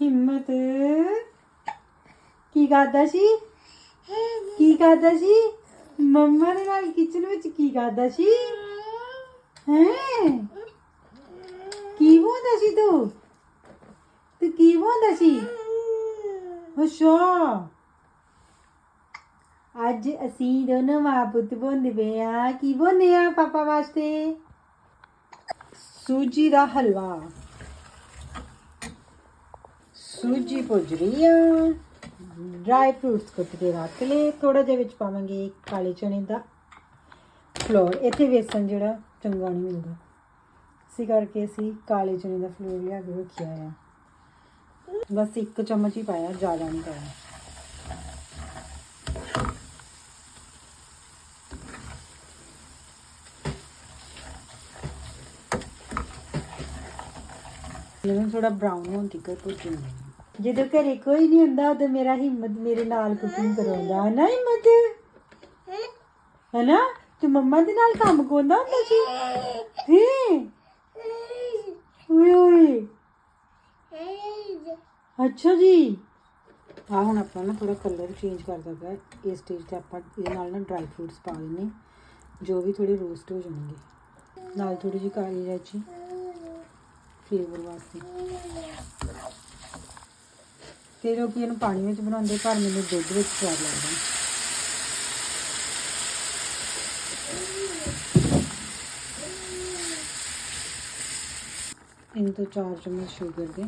ਹਿੰਮਤ ਕੀ ਕਰਦਾ ਸੀ? ਕੀ ਕਰਦਾ ਸੀ? ਮੰਮਾ ਦੇ ਨਾਲ ਕਿਚਨ ਵਿੱਚ ਕੀ ਕਰਦਾ ਸੀ? ਹੈ? ਕੀ ਬੋਲਦਾ ਸੀ ਤੂੰ? ਤੂੰ ਕੀ ਬੋਲਦਾ ਸੀ? ਅੱਛਾ। ਅੱਜ ਅਸੀਂ ਦੋਨੋਂ ਮਾਂ ਪੁੱਤ ਬੋਲਦੇ ਪਏ ਆ। ਕੀ ਬੋਲਦੇ ਆ ਪਾਪਾ ਵਾਸਤੇ? ਸੂਜੀ ਦਾ ਹਲਵਾ। ਸੂਜੀ ਭੁੱਜ ਰਹੀ ਆ। ਡਰਾਈ ਫਰੂਟਸ ਕੁੱਟ ਕੇ ਰੱਖ ਲਏ। ਥੋੜਾ ਜਿਹਾ ਵਿੱਚ ਪਾਵਾਂਗੇ ਕਾਲੇ ਚਨੇ ਦਾ ਫਲੋਰ ਇੱਥੇ ਵੇਸਣ ਜਿਹੜਾ ਚੰਗਾ ਨਹੀਂ ਮਿਲਦਾ ਇਸੇ ਕਰਕੇ ਅਸੀਂ ਕਾਲੇ ਚਨੇ ਦਾ ਫਲੋਰ ਲਿਆ ਕੇ ਰੱਖਿਆ ਆ। ਬਸ ਇੱਕ ਚਮਚ ਹੀ ਪਾਇਆ, ਜ਼ਿਆਦਾ ਨਹੀਂ ਪਾਇਆ। ਇਹਨਾਂ ਥੋੜਾ ਬ੍ਰਾਊਨ ਹੋਣ ਤੱਕ ਭੁੱਜਣਾ ਜਦੋਂ ਘਰੇ ਕੋਈ ਨਹੀਂ ਹੁੰਦਾ, ਉਦੋਂ ਮੇਰਾ ਹਿੰਮਤ ਮੇਰੇ ਨਾਲ ਕੁਕਿੰਗ ਕਰਾਉਂਦਾ। ਨਾ ਹਿੰਮਤ? ਹੈਨਾ? ਤੂੰ ਮੰਮਾ ਦੇ ਨਾਲ ਕੰਮ ਕਰਦਾ ਹੁੰਦਾ ਸੀ? ਹੈ? ਓਏ ਓਏ ਅੱਛਾ ਜੀ। ਆ ਹੁਣ ਆਪਾਂ ਨਾ ਥੋੜਾ ਕਲਰ ਚੇਂਜ ਕਰ ਦਗਾ ਇਸ ਸਟੇਜ ਤੇ ਆਪਾਂ ਇਹਦੇ ਨਾਲ ਨਾ ਡਰਾਈ ਫਰੂਟਸ ਪਾ ਦੇਣੇ ਜੋ ਵੀ ਥੋੜੇ ਰੋਸਟ ਹੋ ਜਾਣਗੇ। ਨਾਲ ਥੋੜੀ ਜਿਹੀ ਕਾਲੀ ਇਲਾਇਚੀ ਫਲੇਵਰ ਵਾਸਤੇ। ਤੇ ਲੋਕੀ ਇਹਨੂੰ ਪਾਣੀ ਵਿੱਚ ਬਣਾਉਂਦੇ ਪਰ ਮੈਨੂੰ ਦੁੱਧ ਵਿੱਚ ਸਵਾਦ ਲੱਗਦਾ। ਤਿੰਨ ਤੋਂ ਚਾਰ ਚਮਚ ਸ਼ੂਗਰ ਦੇ।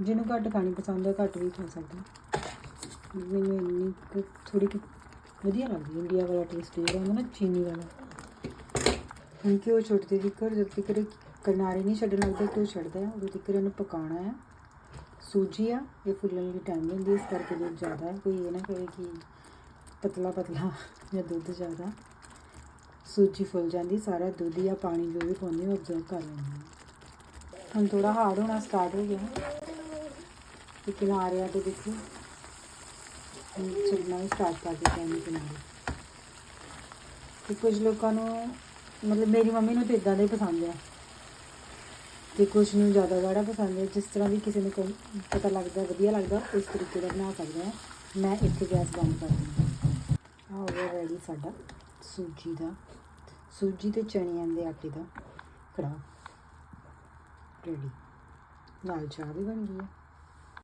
ਜਿਹਨੂੰ ਘੱਟ ਖਾਣੀ ਪਸੰਦ ਹੈ, ਘੱਟ ਵੀ ਖਾ ਸਕਦਾ। ਮੈਨੂੰ ਇੰਨੀ ਕੁ ਥੋੜੀ ਕੁ ਵਧੀਆ ਲੱਗਦੀ ਇੰਡੀਆ ਵਾਲਾ ਟੇਸਟ ਜਿਹੜਾ ਹੁੰਦਾ ਨਾ, ਚੀਨੀ ਵਾਲਾ। ਹੁਣ ਘਿਓ ਛੁੱਟਦੇ ਜ਼ਿਕਰ ਜਦ ਤੱਕ ਇਹ ਕਿਨਾਰੇ ਨਹੀਂ ਛੱਡਣ ਲੱਗਦਾ ਘਿਓ ਛੱਡਦਾ ਹੈ ਉਦੋਂ ਤੱਕ ਇਹਨੂੰ ਪਕਾਉਣਾ ਹੈ ਸੂਜੀ ਆ ਇਹ ਫੁੱਲਣ ਲਈ ਟਾਈਮ ਲੈਂਦੀ ਹੈ, ਇਸ ਕਰਕੇ ਦੁੱਧ ਜ਼ਿਆਦਾ ਹੈ ਕੋਈ ਇਹ ਨਾ ਕਹੇ ਕਿ ਪਤਲਾ ਪਤਲਾ ਜਾਂ ਦੁੱਧ ਜ਼ਿਆਦਾ। ਸੂਜੀ ਫੁੱਲ ਜਾਂਦੀ ਸਾਰਾ ਦੁੱਧ ਜਾਂ ਪਾਣੀ ਜੋ ਵੀ ਪਾਉਂਦੇ ਉਹ ਅਬਜ਼ਰਵ ਕਰ ਲੈਂਦੇ ਹੁਣ ਥੋੜਾ ਹਾਰਡ ਹੋਣਾ ਸਟਾਰਟ ਹੋ ਗਿਆ। ਤੇ ਕਿਨਾਰਿਆਂ ਤੇ ਦੇਖੋ। ਹੁਣ ਛੱਡਣਾ ਵੀ ਸਟਾਰਟ ਕਰ ਦਿੱਤਾ ਇਹਨੇ ਕਿਨਾਰੇ। ਤੇ ਕੁਝ ਲੋਕਾਂ ਨੂੰ ਮਤਲਬ ਮੇਰੀ ਮੰਮੀ ਨੂੰ ਤਾਂ ਇਦਾਂ ਦਾ ਹੀ ਪਸੰਦ ਆ। ਤੇ ਕੁਝ ਨੂੰ ਜ਼ਿਆਦਾ ਗਾੜਾ ਪਸੰਦ ਹੈ, ਜਿਸ ਤਰ੍ਹਾਂ ਵੀ ਕਿਸੇ ਨੂੰ ਕੋਈ ਪਤਾ ਲੱਗਦਾ, ਵਧੀਆ ਲੱਗਦਾ, ਉਸ ਤਰੀਕੇ ਦਾ ਬਣਾ ਸਕਦਾ ਹੈ। ਮੈਂ ਇੱਥੇ ਗੈਸ ਬੰਦ ਕਰ ਦਿੰਦੀ ਹਾਂ। ਹੋ ਗਿਆ ਰੈਡੀ ਸਾਡਾ ਸੂਜੀ ਦਾ। ਸੂਜੀ ਤੇ ਚਣਿਆਂ ਦੇ ਆਟੇ ਦਾ ਕੜਾਹ। ਰੈਡੀ ਨਾਲ ਚਾਹ ਵੀ ਬਣ ਗਈ ਹੈ।